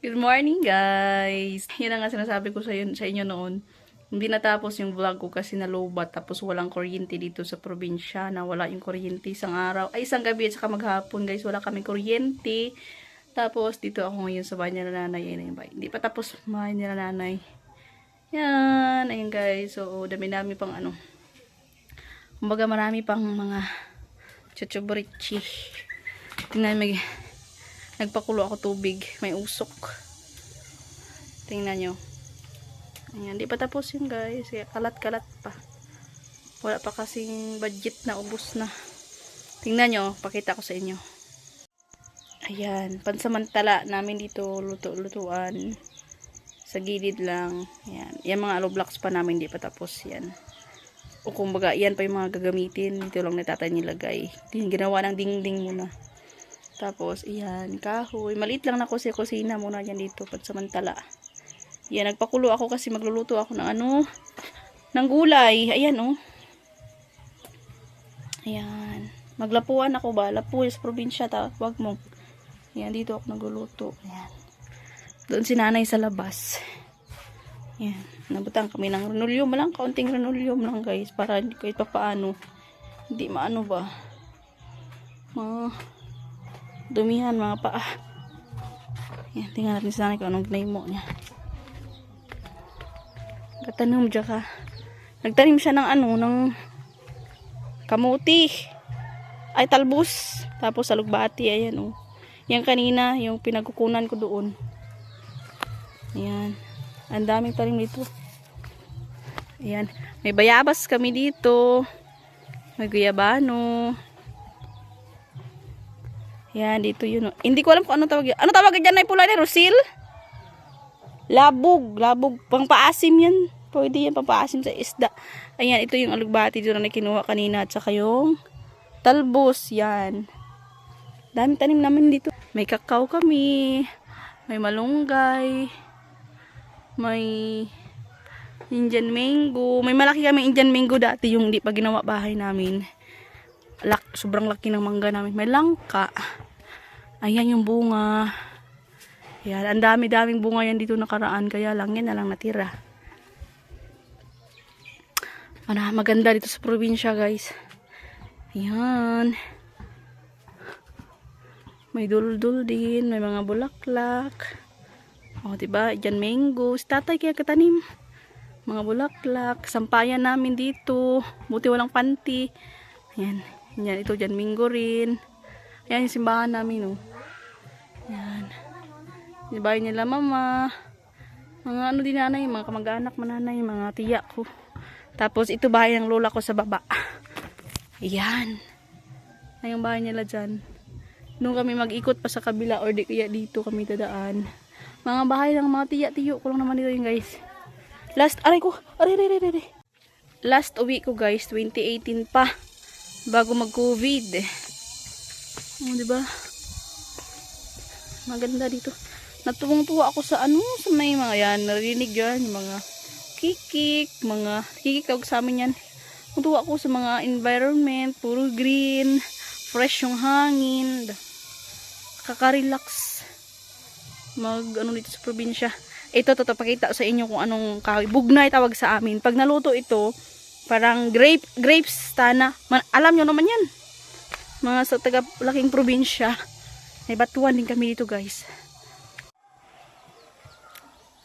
Good morning, guys! Yan ang nga sinasabi ko sa, yun, sa inyo noon. Hindi natapos yung vlog ko kasi nalobat tapos walang kuryente dito sa probinsya na wala yung kuryente isang araw. Ay, isang gabi at saka maghapon, guys. Wala kaming kuryente. Tapos, dito ako ngayon sa bahay nila nanay. Yung bahay. Hindi pa tapos bahay nila nanay. Yan. Ayun, guys. So, dami-dami pang ano. Kumbaga, marami pang mga chuchuburichi. Tingnan, may nagpakulo ako tubig. May usok. Tingnan nyo. Ayan, di pa tapos yun guys. Kaya kalat-kalat pa. Wala pa kasing budget na ubos na. Tingnan nyo, pakita ko sa inyo. Ayan, pansamantala namin dito luto-lutuan. Sa gilid lang. Ayan, yan mga aloe blocks pa namin, di pa tapos yan. O kumbaga, yan pa yung mga gagamitin. Dito lang natatay nilagay. Ginawa ng dingding muna. Tapos, iyan, kahoy. Maliit lang na ko sa kusina muna yan dito, pansamantala. Yan, nagpakulo ako kasi magluluto ako ng ano, ng gulay. Ayan, oh. Ayan. Maglapuan ako ba? Lapu sa probinsya, ta. Wag mo. Ayan, dito ako nagluluto. Ayan. Doon si nanay sa labas. Ayan. Nabutang kami ng renulyum lang. Kaunting renulyum lang, guys. Para hindi pa paano. Hindi maano ba. Mga dumihan, mga paa. Ayan, tingnan natin sa nanay kung anong ginay niya. Katanim dyan ka. Nagtanim siya ng ano, ng kamuti. Ay, talbos. Tapos salugbati, ayan oh. Yan kanina, yung pinagkukunan ko doon. Ayan. Ang daming tanim dito. Ayan. May bayabas kami dito. May guyabano. Ayan, dito yun. oh. Hindi ko alam kung ano tawag yun. Ano tawag dyan na pula ni Rosil? Labog. Labog. Pangpaasim yan. Pwede yan pangpaasim sa isda. Ayan, ito yung alugbati doon na kinuha kanina. At saka yung talbos. Yan. Dami tanim namin dito. May kakao kami. May malunggay. May Indian mango. May malaki kami Indian mango dati yung hindi pa ginawa bahay namin. Lak, sobrang laki ng mangga namin. May langka. Ayan yung bunga. Ayan, ang dami-daming bunga yan dito nakaraan. Kaya lang yan na lang natira. Ano, maganda dito sa probinsya guys. Ayan. May dul-dul din. May mga bulaklak. O, diba? Diyan mango. Si tatay kaya katanim. Mga bulaklak. Sampayan namin dito. Buti walang panty. Ayan. Ayan, ito dyan mango rin. Ayan yung simbahan namin, oh. Yung bahay nila mama. Mga ano din nanay, mga kamag-anak mananay, mga tiya ko. Tapos ito bahay ng lola ko sa baba. Ayan. Ay, yung bahay nila dyan. Nung kami mag-ikot pa sa kabila or di kaya dito kami dadaan. Mga bahay ng mga tiya-tiyo ko lang naman dito yung guys. Last, aray ko, aray, aray, aray, aray. Last uwi ko guys, 2018 pa. Bago mag-COVID. Oh, di ba? Maganda dito. Natuwang-tuwa ako sa ano, sa may mga yan, narinig yan, yung mga kikik, mga kikik tawag sa amin yan. Natuwa ako sa mga environment, puro green, fresh yung hangin, kaka-relax. Mag, ano dito sa probinsya. Ito, to, to, pakita sa inyo kung anong kahoy. Bugnay tawag sa amin. Pag naluto ito, parang grape, grapes, tana. Man, alam nyo naman yan. Mga sa taga laking probinsya. May batuan din kami dito guys.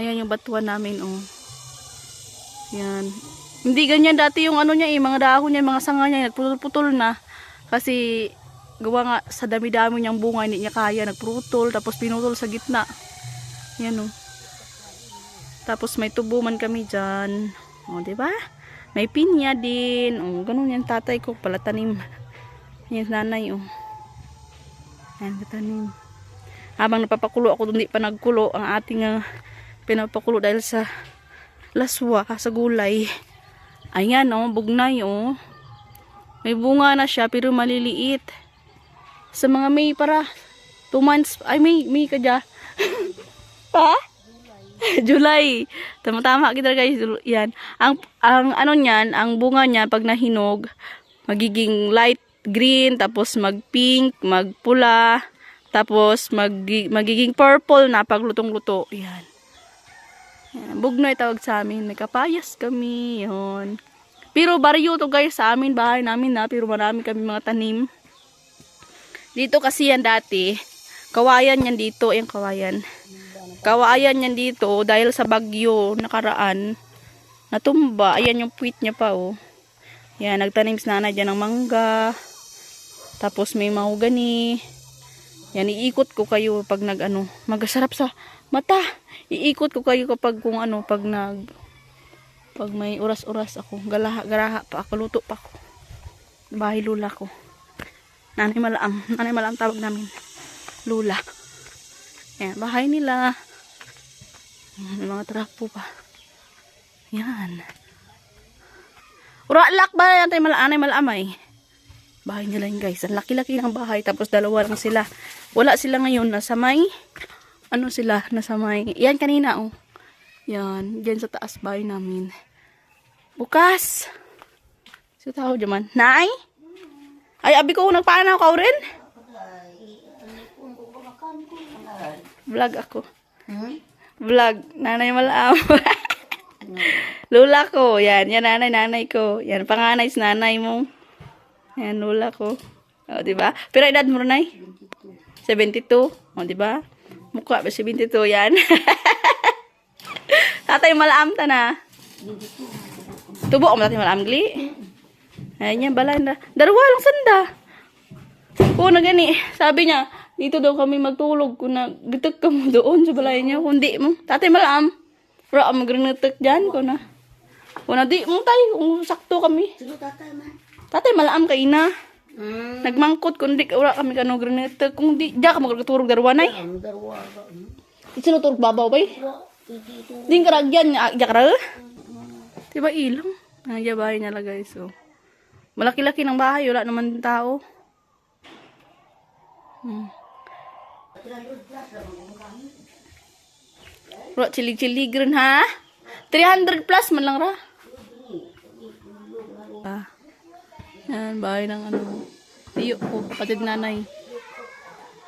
Ayan yung batuan namin oh. Yan. Hindi ganyan dati yung ano niya eh, mga dahon niya, mga sanga niya, nagputol-putol na. Kasi gawa nga sa dami-dami niyang bunga, hindi niya kaya, nagputol, tapos pinutol sa gitna. Yan oh. Tapos may tubo man kami dyan. O, di ba? May pinya din. O, ganun yan tatay ko, pala tanim. Yan nanay, oh. Yan, tanim. Habang napapakulo ako, hindi pa nagkulo ang ating uh, pinapakulo dahil sa laswa, sa gulay. Ayan, oh, bugnay, oh. May bunga na siya, pero maliliit. Sa mga may para 2 months, ay may, may ka dya. pa? July. Tama-tama kita guys. Yan. Ang, ang ano niyan, ang bunga niyan pag nahinog, magiging light green, tapos mag-pink, magpula, Tapos, magi- magiging purple na pag lutong-luto. Yan. Yan. Bugnoy tawag sa amin. May kapayas kami. Yun. Pero baryo to guys sa amin, bahay namin na. Pero marami kami mga tanim. Dito kasi yan dati. Kawayan yan dito. Yung kawayan. Kawayan yan dito dahil sa bagyo nakaraan. Natumba. Ayan yung puwit niya pa oh. Yan, nagtanim si nanay dyan ng mangga. Tapos may mahogani. Yan, iikot ko kayo pag nag ano, magasarap sa mata. Iikot ko kayo kapag kung ano, pag nag, pag may oras-oras ako. Galaha, garaha pa ako, luto pa ako. Bahay lula ko. Nanay malaam. Nanay malaam tawag namin. Lula. Yan, bahay nila. Yan, mga trapo pa. Yan. Uralak ba yan tayo malaanay malaamay? Bahay nila yun guys. Ang laki-laki ng bahay. Tapos dalawa lang sila. Wala sila ngayon. Nasa may, ano sila? Nasa may, yan kanina oh. Yan. Diyan sa taas bahay namin. Bukas. So tao dyan Nay? Ay, abi ko nagpaanaw ka rin? Vlog ako. Vlog. Nanay malaam. Lula ko. Yan. Yan nanay, nanay ko. Yan. Panganay si nanay mo. Yan, lula ko. O, di ba? Pero edad mo rin ay? 72. O, di ba? Mukha ba 72? Yan. Tatay malaam ta na. Tubo mo tatay malaam gli. Ayan yan, balay na. Darawa lang sanda. Oo, na gani. Sabi niya, dito daw kami magtulog kung nagbitak ka mo doon sa balay niya. Kung di mo. Tatay malaam. Wala ka magrinatak dyan ko na. Kung na di mo tayo, kung sakto kami. Tatay malaam kay ina. Hmm. Nagmangkot kung di wala kami kano granite. Kung di, diya ka magturog darwanay. Ang darwa? Sino turog babaw bay? Ding karagyan niya, diya kara. Diba ilang? Nandiya bahay niya lang guys. So. Malaki-laki ng bahay, wala naman tao. Hmm. Wala chilig-chilig rin ha? 300 plus man lang ra. Ah. Yan, bahay ng ano. Tiyo ko, kapatid nanay.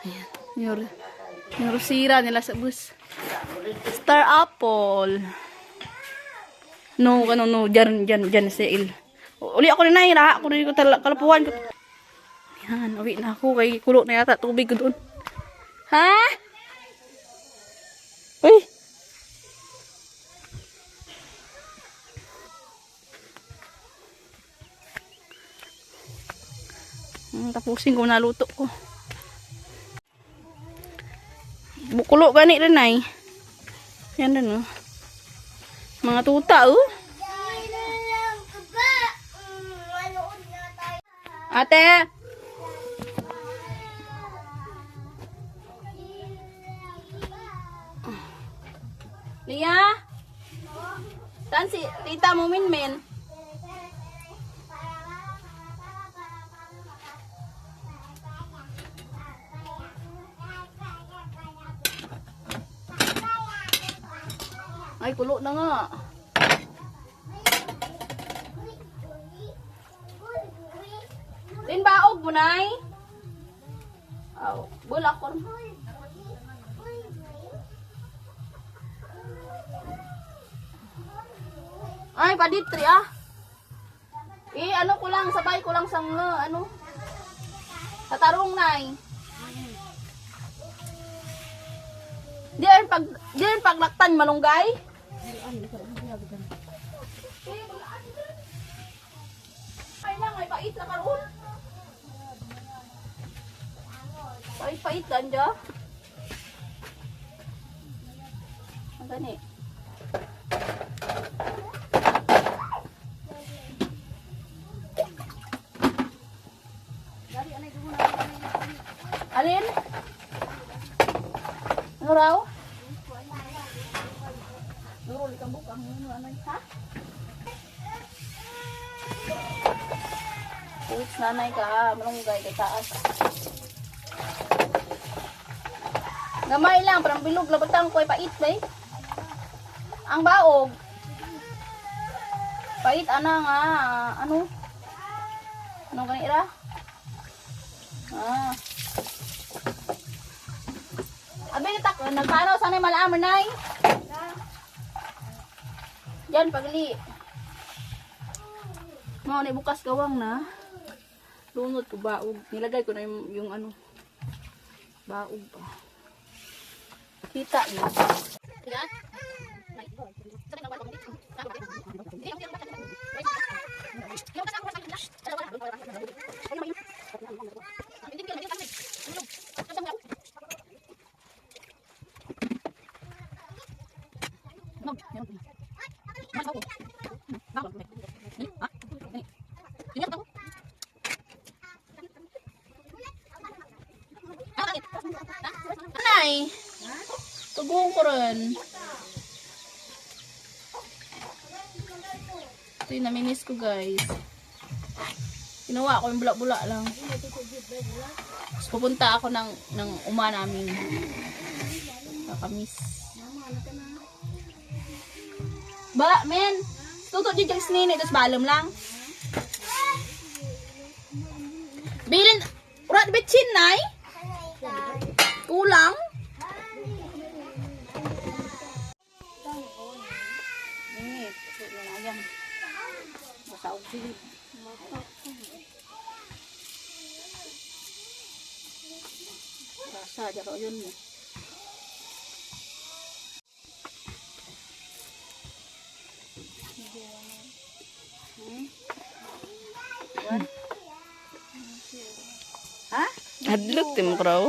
Ayan. Yung, yung nila sa bus. Star apple. No, ano, no, dyan, dyan, dyan sa. Uli ako na naira, ako rin ko tala, kalapuan ko. Yan, uwi na ako, kay kulo na yata, tubig ko doon. Ha? Uy! Tapusin ko naluto ko. Bukulo gani rin ay. Yan din oh. Mga tuta oh. Ate! Lia? Saan si tita mo minmin? Ay, kulo na nga. Tin baog mo, nay? Aw, bulak ko. Ay, paditri ah. Eh, ano ko lang, sabay ko lang sa nga, ano? Sa tarong nay. Di ay pag di ay paglaktan malunggay. Ay na, may pait na karon. Pait-pait lang dya. Nurul ka bukang ano ano ha? Puwits nanay ka ha, malunggay kay taas. Gamay lang, parang bilog labatang ko ay pait ba eh? Ang baog. Pait ana nga, ano? Anong kanira? Ah. Abi tak nagpano sana malaman nay. Yan pagli. Mo ni bukas gawang na. Lunod ko baog. Nilagay ko na yung, yung ano. Baog pa. Kita niyo. Nay! Rin. Ito yung namimiss ko guys. Ginawa ko yung bula-bula lang. Tapos pupunta ako ng, ng uma namin. Nakamiss. Ba, men! Tuto dyan yung sinini, tapos balom lang. Bilin, urat bitchin, nay? Kulang? Masaog silid. Rasa, jaro yun. eh. Hmm? One. Ha? Hadlok tim kraw.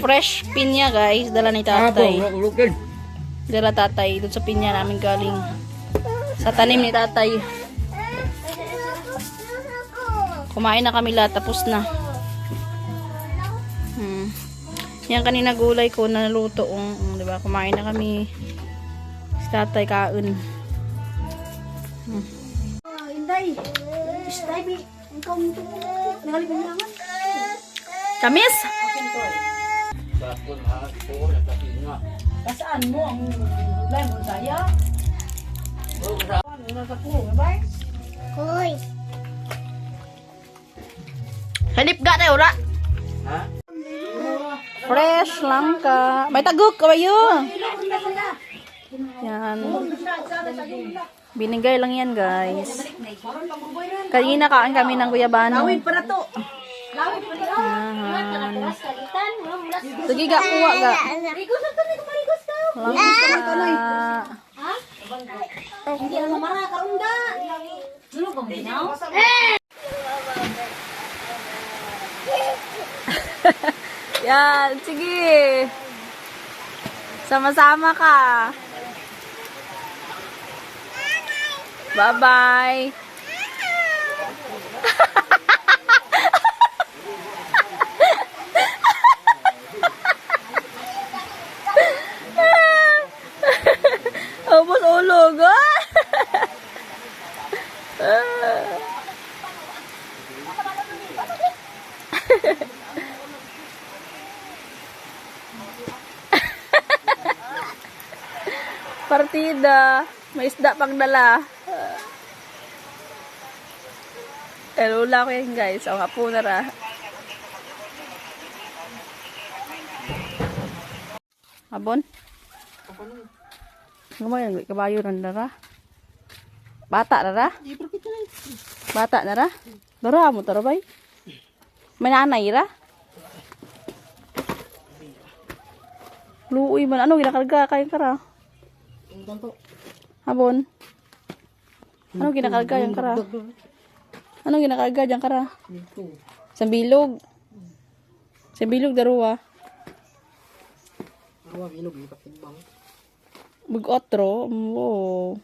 Fresh pinya guys, dala ni tatay. Dala tatay, dun sa pinya namin galing. Sa tanim ni tatay. Kumain na kami lahat, tapos na. Hmm. Yan kanina gulay ko na naluto. Um, um, diba? Kumain na kami. Si tatay kain. Inday, istay bi, ikaw nito. Nangalip mo naman. Kamis! Kasaan mo ang lay mo saya? Ano sa po, ba? Hoy. Halip ga tayo, ora. Fresh lang ka. May tagok kayo. Yan. Binigay lang yan, guys. Kanina kaan kami ng guyabano. Para to. Ahan. Sige ga, kuha ga. Rigos ka ni marigos ka. Lang ka. Hindi ano mara kaunda. Dulu bang binaw? Yan, sige. Sama-sama ka. Bye-bye. Ah. Partida. May isda pang dala. Eh, lula ko yan guys. Ang hapo na ra. Abon? Gumayon, kabayo rin na ra. Bata na ra? Bata na ra? Dara mo tara bay? May nanay ra? Luoy man. Ano ginakarga kayo kara? Habon. Ano ginakarga yung kara? Ano ginakarga yung kara? Sambilog. Sambilog daruwa. Bug otro. Oh.